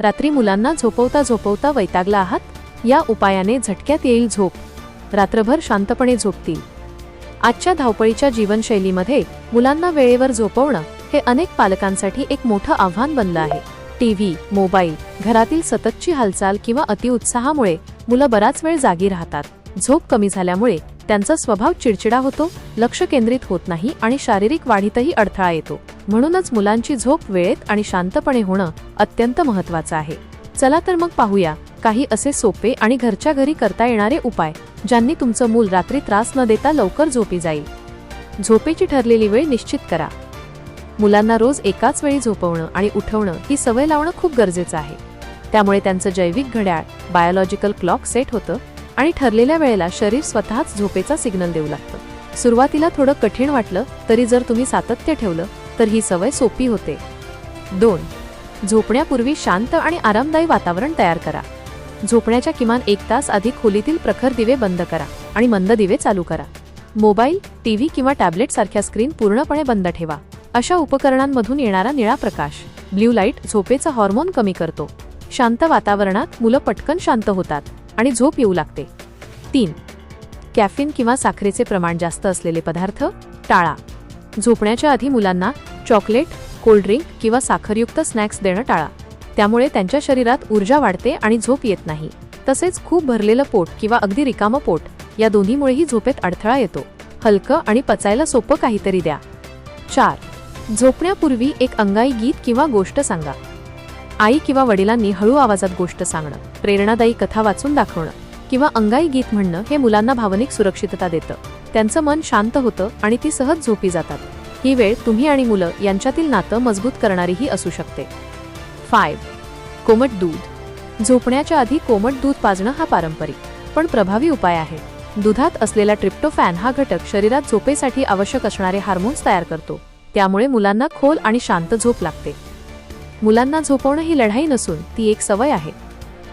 रात्री मुलांना झोपवता झोपवता वैतागला आहात या उपायाने झटक्यात येईल झोप. रात्रभर शांतपणे झोपतील. आजच्या धावपळीच्या जीवनशैलीमध्ये मुलांना वेळेवर झोपवणं हे अनेक पालकांसाठी एक मोठं आव्हान बनलं आहे. टी व्ही मोबाईल घरातील सततची हालचाल किंवा अतिउत्साहामुळे मुलं बराच वेळ जागी राहतात. झोप कमी झाल्यामुळे त्यांचा स्वभाव चिडचिडा होतो लक्ष केंद्रित होत नाही आणि शारीरिक वाढीतही अडथळा येतो. म्हणूनच मुलांची झोप वेळेत आणि शांतपणे होणं अत्यंत महत्वाचं आहे. चला तर मग पाहूया काही असे सोपे आणि घरच्या घरी करता येणारे उपाय ज्यांनी तुमचं मूल रात्री त्रास न देता लवकर झोपी जाईल. झोपेची ठरलेली वेळ निश्चित करा. मुलांना रोज एकाच वेळी झोपवणं आणि उठवणं ही सवय लावणं खूप गरजेचं आहे. त्यामुळे त्यांचं जैविक घड्याळ बायोलॉजिकल क्लॉक सेट होतं आणि ठरलेल्या वेळेला शरीर स्वतःच झोपेचा सिग्नल देऊ लागतं. सुरुवातीला थोडं कठीण वाटलं तरी जर तुम्ही सातत्य ठेवलं तर ही सवय सोपी होते. दोन झोपण्यापूर्वी शांत आणि आरामदायी वातावरण तयार करा. झोपण्याच्या किमान एक तास आधी खोलीतील प्रखर दिवे बंद करा आणि मंद दिवे चालू करा. मोबाईल टीव्ही किंवा टॅबलेट सारख्या स्क्रीन पूर्णपणे बंद ठेवा. अशा उपकरणांमधून येणारा निळा प्रकाश ब्ल्यू लाइट झोपेचा हॉर्मोन कमी करतो. शांत वातावरणात मुलं पटकन शांत होतात आणि झोप येऊ लागते. तीन कॅफिन किंवा साखरेचे प्रमाण जास्त असलेले पदार्थ टाळा. झोपण्याच्या आधी मुलांना चॉकलेट कोल्ड्रिंक किंवा साखरयुक्त स्नॅक्स देणं टाळा. त्यामुळे त्यांच्या शरीरात ऊर्जा वाढते आणि झोप येत नाही. तसेच खूप भरलेलं पोट किंवा अगदी रिकामं पोट या दोन्हीमुळेही झोपेत अडथळा येतो. हलकं आणि पचायला सोपं काहीतरी द्या. चार. झोपण्यापूर्वी एक अंगाई गीत किंवा गोष्ट सांगा. आई किंवा वडिलांनी हळू आवाजात गोष्ट सांगणं प्रेरणादायी कथा वाचून दाखवणं. किंवा अंगाई गीत म्हणणं हे मुलांना भावनिक सुरक्षितता देतं. त्यांचं मन शांत होतं आणि ती सहज झोपी जातात. ही वेळ तुम्ही आणि मुलं यांच्यातील नातं मजबूत करणारीही असू शकते. फायव्ह कोमट दूध. झोपण्याच्या आधी कोमट दूध पाजणं हा पारंपरिक पण प्रभावी उपाय आहे. दुधात असलेला ट्रिप्टोफॅन हा घटक शरीरात झोपेसाठी आवश्यक असणारे हार्मोन्स तयार करतो. त्यामुळे मुलांना खोल आणि शांत झोप लागते. मुलांना झोपवणं ही लढाई नसून ती एक सवय आहे.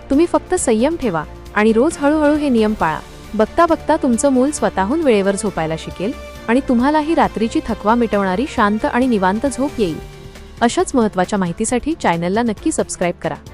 तुम्ही फक्त संयम ठेवा. आणि रोज हळूहळू हे नियम पाळा. बघता बघता तुमचं मूल स्वतःहून वेळेवर झोपायला शिकेल आणि तुम्हालाही रात्रीची थकवा मिटवणारी शांत आणि निवांत झोप येईल. अशाच महत्त्वाच्या माहितीसाठी चॅनलला नक्की सबस्क्राईब करा.